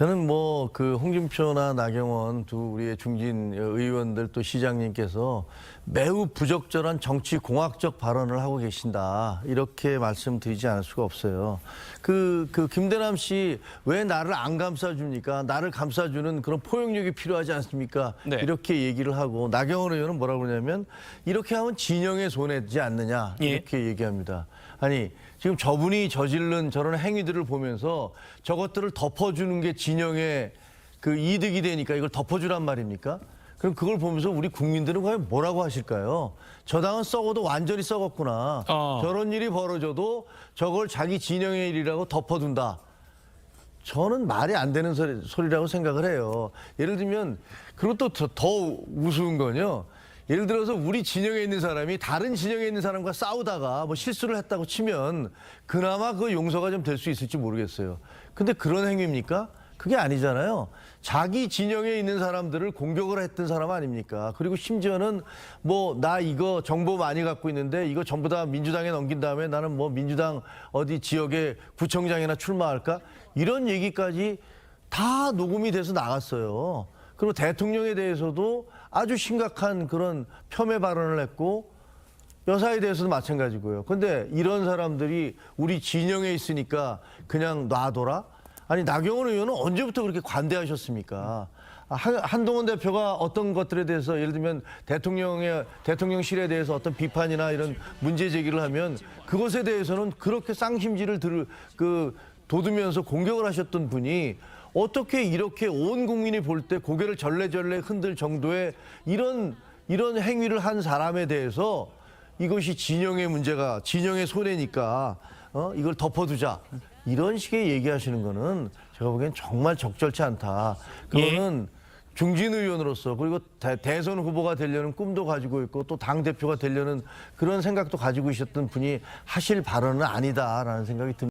저는 뭐 그 홍준표나 나경원 두 우리의 중진 의원들 또 시장님께서 매우 부적절한 정치 공학적 발언을 하고 계신다 이렇게 말씀드리지 않을 수가 없어요. 그, 그 김대남 씨 왜 나를 안 감싸줍니까? 나를 감싸주는 그런 포용력이 필요하지 않습니까? 네. 이렇게 얘기를 하고 나경원 의원은 뭐라고 그러냐면 이렇게 하면 진영에 손해지 않느냐 예. 이렇게 얘기합니다. 아니 지금 저분이 저지른 저런 행위들을 보면서 저것들을 덮어주는 게 진 영의 그 이득이 되니까 이걸 덮어주란 말입니까? 그럼 그걸 보면서 우리 국민들은 과연 뭐라고 하실까요? 저 당은 썩어도 완전히 썩었구나. 어. 저런 일이 벌어져도 저걸 자기 진영의 일이라고 덮어둔다. 저는 말이 안 되는 소리, 소리라고 생각을 해요. 예를 들면 그리고 또더 우스운 건요. 예를 들어서 우리 진영에 있는 사람이 다른 진영에 있는 사람과 싸우다가 뭐 실수를 했다고 치면 그나마 그 용서가 좀 될 수 있을지 모르겠어요. 근데 그런 행위입니까? 그게 아니잖아요. 자기 진영에 있는 사람들을 공격을 했던 사람 아닙니까? 그리고 심지어는 뭐 나 이거 정보 많이 갖고 있는데 이거 전부 다 민주당에 넘긴 다음에 나는 뭐 민주당 어디 지역에 구청장이나 출마할까? 이런 얘기까지 다 녹음이 돼서 나갔어요. 그리고 대통령에 대해서도 아주 심각한 그런 폄훼 발언을 했고 여사에 대해서도 마찬가지고요. 근데 이런 사람들이 우리 진영에 있으니까 그냥 놔둬라? 아니 나경원 의원은 언제부터 그렇게 관대하셨습니까? 아, 한- 한동훈 대표가 어떤 것들에 대해서 예를 들면 대통령의 대통령실에 대해서 어떤 비판이나 이런 문제 제기를 하면 그것에 대해서는 그렇게 쌍심지를 들, 그 돋으면서 공격을 하셨던 분이 어떻게 이렇게 온 국민이 볼 때 고개를 절레절레 흔들 정도의 이런 이런 행위를 한 사람에 대해서 이것이 진영의 문제가 진영의 손해니까 어? 이걸 덮어두자 이런 식의 얘기하시는 거는 제가 보기엔 정말 적절치 않다. 그거는 중진 의원으로서 그리고 대, 선 후보가 되려는 꿈도 가지고 있고 또 당 대표가 되려는 그런 생각도 가지고 있었던 분이 하실 발언은 아니다라는 생각이 듭니다.